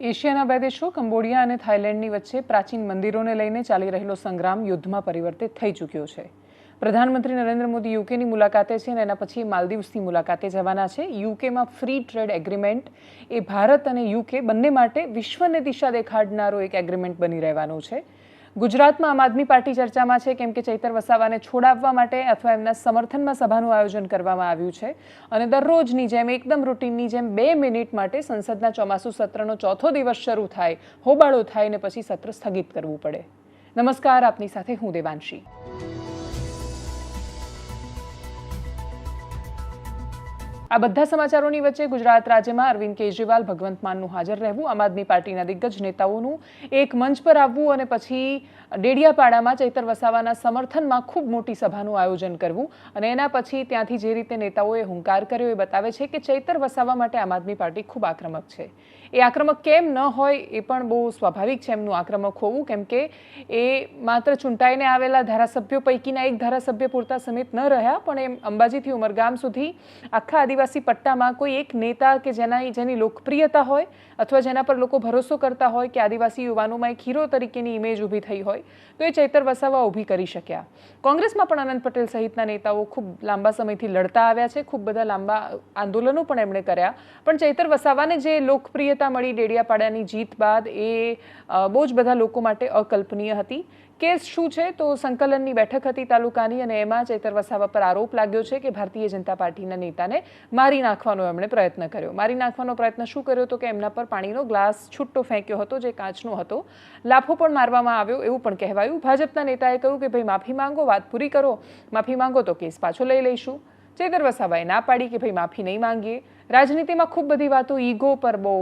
એશિયાના બે દેશો, કંબોડિયા અને થાઇલેન્ડની વચ્ચે પ્રાચીન મંદિરોને લઈને ચાલી રહેલો સંગ્રામ યુદ્ધમાં પરિવર્તિત થઈ ચૂક્યો છે. પ્રધાનમંત્રી નરેન્દ્ર મોદી યુકેની મુલાકાતે છે અને એના પછી માલદીવ્સની મુલાકાતે જવાના છે. યુકેમાં ફ્રી ટ્રેડ એગ્રીમેન્ટ, એ ભારત અને યુકે બંને માટે વિશ્વને દિશા દેખાડનારો એક એગ્રીમેન્ટ બની રહેવાનું છે. ગુજરાતમાં આમ આદમી પાર્ટી ચર્ચામાં છે, કેમ કે ચૈતર વસાવાને છોડાવવા માટે અથવા એમના સમર્થનમાં સભાનું આયોજન કરવામાં આવ્યું છે. અને દરરોજની જેમ એકદમ રૂટીનની જેમ બે મિનિટ માટે સંસદના ચોમાસુ સત્રનો ચોથો દિવસ શરૂ થાય, હોબાળો થાય ને પછી સત્ર સ્થગિત કરવું પડે. નમસ્કાર, આપની સાથે હું દેવાંશી. આ બધા સમાચારોની વચ્ચે ગુજરાત રાજ્યમાં અરવિંદ કેજરીવાલ ભગવંત માનનું હાજર રહેવું, આમ આદમી પાર્ટીના દિગ્ગજ નેતાઓનું એક મંચ પર આવવું અને પછી ડેડિયાપાડામાં ચૈતર વસાવાના સમર્થનમાં ખૂબ મોટી સભાનું આયોજન કરવું અને એના પછી ત્યાંથી જે રીતે નેતાઓએ હુંકાર કર્યો એ બતાવે છે કે ચૈતર વસાવા માટે આમ આદમી પાર્ટી ખૂબ આક્રમક છે. એ આક્રમક કેમ ન હોય એ પણ બહુ સ્વાભાવિક છે એમનું આક્રમક હોવું, કેમ કે એ માત્ર ચૂંટાઈને આવેલા ધારાસભ્યો પૈકીના એક ધારાસભ્ય પૂરતા સમિત ન રહ્યા, પણ એમ અંબાજીથી ઉમરગામ સુધી આખા આદિવાસી પટ્ટામાં કોઈ એક નેતા કે જેના જેની લોકપ્રિયતા હોય અથવા જેના પર લોકો ભરોસો કરતા હોય કે આદિવાસી યુવાનોમાં એક હીરો તરીકેની ઇમેજ ઊભી થઈ હોય, તો એ ચૈતર વસાવા ઊભી કરી શક્યા. કોંગ્રેસમાં પણ અનંત પટેલ સહિતના નેતાઓ ખૂબ લાંબા સમયથી લડતા આવ્યા છે, ખૂબ બધા લાંબા આંદોલનો પણ એમણે કર્યા, પણ ચૈતર વસાવાને જે લોકપ્રિયતા મળી ડેડિયાપાડાની જીત બાદ એ બહુ જ બધા લોકો માટે અકલ્પનીય હતી. કેસ શું છે? તો સંકલનની બેઠક હતી તાલુકાની અને એમાં ચેતર વસાવા પર આરોપ લાગ્યો છે કે ભારતીય જનતા પાર્ટીના નેતાને મારી નાખવાનો એમણે પ્રયત્ન કર્યો. મારી નાખવાનો પ્રયત્ન શું કર્યો તો કે એમના પર પાણીનો ગ્લાસ છૂટો ફેંક્યો હતો, જે કાચનો હતો. લાફો પણ મારવામાં આવ્યો એવું પણ કહેવાયું. ભાજપના નેતાએ કહ્યું કે ભાઈ, માફી માંગો, વાત પૂરી કરો. માફી માંગો તો કેસ પાછો લઈ લઈશું. ચેતર વસાવાએ ના પાડી કે ભાઈ, માફી નહીં માંગીએ. રાજનીતિમાં ખૂબ બધી વાતો ઈગો પર બહુ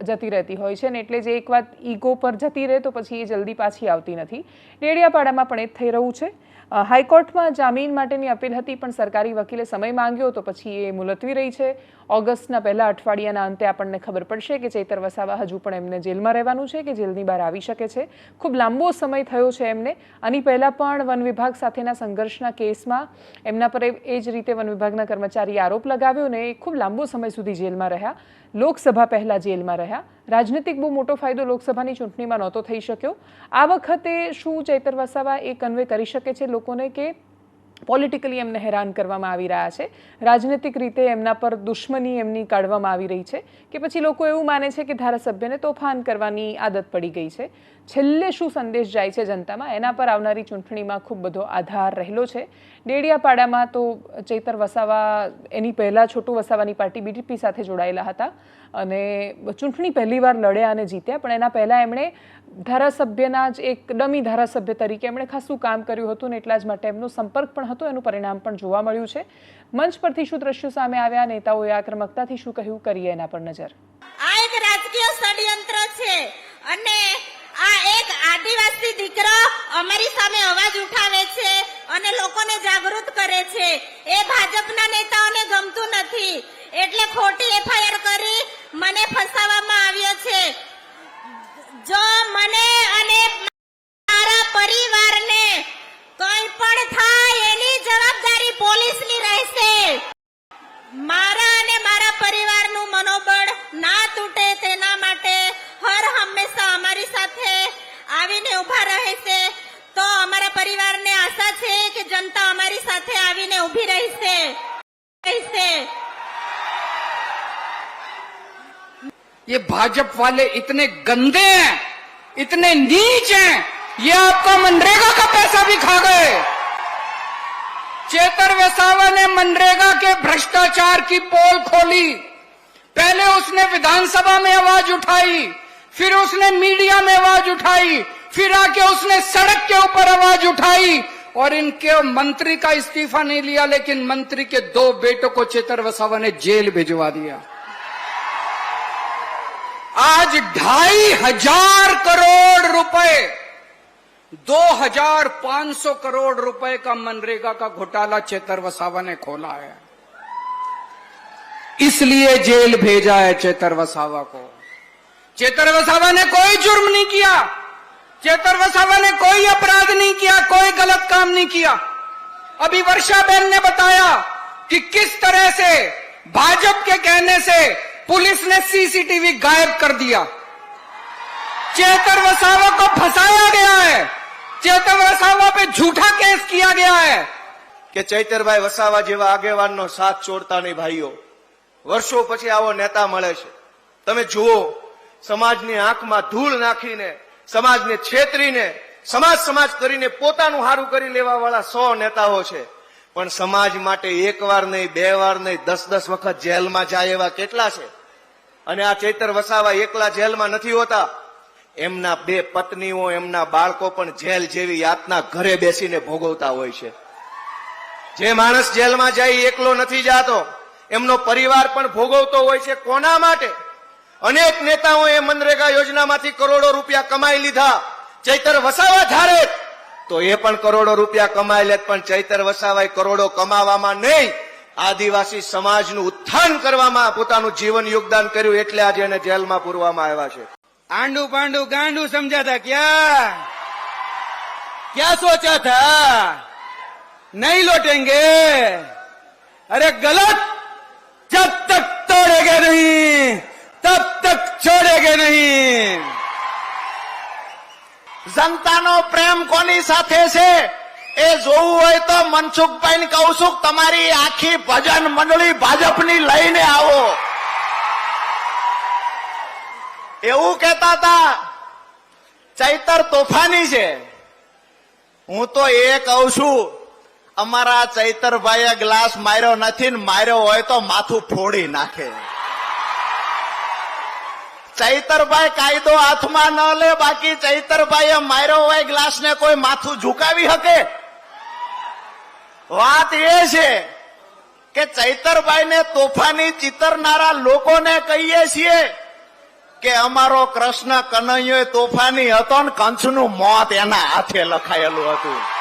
જતી રહેતી હોય છે ને એટલે જે એક વાત ઈગો પર જતી રહે તો પછી એ જલ્દી પાછી આવતી નથી. ડેડિયાપાડામાં પણ એ જ થઈ રહ્યું છે. હાઈકોર્ટમાં જામીન માટેની અપીલ હતી પણ સરકારી વકીલે સમય માંગ્યો તો પછી એ મુલતવી રહી છે. ઓગસ્ટના પહેલા અઠવાડિયાના અંતે આપણને ખબર પડશે કે ચૈતર વસાવા હજુ પણ એમને જેલમાં રહેવાનું છે કે જેલની બહાર આવી શકે છે. ખૂબ લાંબો સમય થયો છે એમને. આની પહેલાં પણ વન વિભાગ સાથેના સંઘર્ષના કેસમાં એમના પર એ જ રીતે વન વિભાગના કર્મચારીએ આરોપ લગાવ્યો ને એ ખૂબ લાંબો સમય સુધી જેલમાં રહ્યા. લોકસભા પહેલાં જેલમાં રહ્યા. રાજનીતિક બહુ મોટો ફાયદો લોકસભાની ચૂંટણીમાં નહોતો થઈ શક્યો. આ વખતે શું ચૈતર વસાવા એ કન્વે કરી શકે છે લોકોને કે પોલિટિકલી એમને હેરાન કરવામાં આવી રહ્યા છે. રાજનૈતિક રીતે એમના પર દુશ્મની એમની કાઢવામાં આવી રહી છે કે પછી લોકો એવું માને છે કે ધારાસભ્યને તોફાન કરવાની આદત પડી ગઈ છે. છેલ્લે શું સંદેશ જાય છે જનતામાં? એના પર આવનારી ચૂંટણીમાં ખૂબ બધો આધાર રહેલો છે. ડેડિયાપાડામાં તો ચૈતર વસાવા, એની પહેલાં છોટું વસાવાની પાર્ટી બીટીપી સાથે જોડાયેલા હતા અને ચૂંટણી પહેલીવાર લડ્યા અને જીત્યા, પણ એના પહેલાં એમણે ધારાસભ્યના જ એક ડમી ધારાસભ્ય તરીકે એમણે ખાસું કામ કર્યું હતું ને એટલા જ માટે એમનો સંપર્ક પણ હતો, એનું પરિણામ પણ જોવા મળ્યું છે. મંચ પરથી શું દ્રશ્યો સામે આવ્યા, નેતાઓએ આક્રમકતાથી શું કહ્યું, કરીએ એના પર નજર. આ એક રાજકીય ષડયંત્ર છે અને આ એક આદિવાસી દીકરો અમારી સામે અવાજ ઉઠાવે છે અને લોકોને જાગૃત કરે છે. એ ભાજપના નેતાઓને ગમતું નથી. એટલે ખોટી એફઆઈઆર કરી, મને ફસાવવામાં આવ્યો છે જો મને અને મારા પરિવારને કંઈ પણ થાય એની જવાબદારી પોલીસની રહેશે મારા અને મારા પરિવારનું મનોબળ ના તૂટે તેના માટે હર હંમેશા અમારી સાથે આવીને ઊભા રહેશે તો અમારા પરિવારને આશા છે કે જનતા અમારી સાથે આવીને ઊભી રહેશે રહેશે ये भाजपा वाले इतने गंदे हैं इतने नीच हैं ये आपका मनरेगा का पैसा भी खा गए चेतर वसावा ने मनरेगा के भ्रष्टाचार की पोल खोली पहले उसने विधानसभा में आवाज़ उठाई, फिर उसने मीडिया में आवाज़ उठाई, फिर आके उसने सड़क के ऊपर आवाज़ उठाई और इनके मंत्री का इस्तीफा नहीं लिया, लेकिन मंत्री के दो बेटों को चेतर वसावा ने जेल भिजवा दिया। आज ढाई हज़ार करोड़ रुपए, दो हज़ार पाँच सौ करोड़ रुपए का मनरेगा का घोटाला चेतर वसावा ने खोला है। इसलिए जेल भेजा है चेतर वसावा को चेतर वसावा ने कोई जुर्म नहीं किया चेतर वसावा ने कोई अपराध नहीं किया कोई गलत काम नहीं किया अभी वर्षा बहन ने बताया कि किस तरह से भाजपा के कहने से पुलिस ने सीसीटीवी गायब कर दिया चेतर वसावा को फंसाया गया है चेतर वसावा पे झूठा केस किया गया है કે ચૈતરભાઈ વસાવા જેવા આગેવાનનો સાથ છોડતા નહીં ભાઈઓ વર્ષો પછી આવો નેતા મળે છે. તમે જુઓ, સમાજની આંખમાં ધૂળ નાખીને, સમાજને છેતરીને, સમાજ સમાજ કરીને પોતાનું સારું કરી લેવા વાળા સો નેતાઓ છે. પણ સમાજ માટે એક વાર નહીં, બે વાર નહીં, દસ દસ વખત જેલમાં જાય એવા કેટલા છે? અને આ ચૈતર વસાવા એકલા જેલમાં નથી હોતા. એમના બે પત્નીઓ, એમના બાળકો પણ જેલ જેવી યાતના ઘરે બેસીને ભોગવતા હોય છે. જે માણસ જેલમાં જાય એકલો નથી જાતો. એમનો પરિવાર પણ ભોગવતો હોય છે. કોના માટે? અનેક નેતાઓએ મનરેગા યોજનામાંથી કરોડો રૂપિયા કમાઈ લીધા. ચૈતર વસાવા ધારે તો એ પણ કરોડો રૂપિયા કમાઈ લે પણ ચૈતર વસાવાએ કરોડો કમાવામાં નહીં. આદિવાસી સમાજનું ઉત્થાન કરવામાં પોતાનું જીવન યોગદાન કર્યું એટલે આજે એને જેલમાં પૂરવામાં આવ્યા છે. આંડુ પાંડુ ગાંડુ સમજાતા ક્યાં? ક્યાં સોચા થા નહીં લોટેંગે. અરે ગલત! કે નહીં. જનતાનો પ્રેમ કોની સાથે છે? એ જોવું હોય તો મનસુખભાઈ કૌશુક તમારી આખી ભજન મંડળી ભાજપની લઈને આવો. એવું કેતા હતા, ચૈતર તોફાની છે. હું તો એ કહું છું, અમારા ચૈતરભાઈએ ગ્લાસ માર્યો નથી ને માર્યો હોય તો માથું ફોડી નાખે. ચૈતરભાઈ કાયદો હાથમાં ન લે, બાકી ચૈતરભાઈએ માર્યો હોય ગ્લાસ ને કોઈ માથું ઝુકાવી શકે? વાત એ છે કે ચૈતરભાઈ ને તોફાની ચિતરનારા લોકોને કહીએ છીએ કે અમારો કૃષ્ણ કનૈયો તોફાની હતો ને કંસનું મોત એના હાથે લખાયેલું હતું.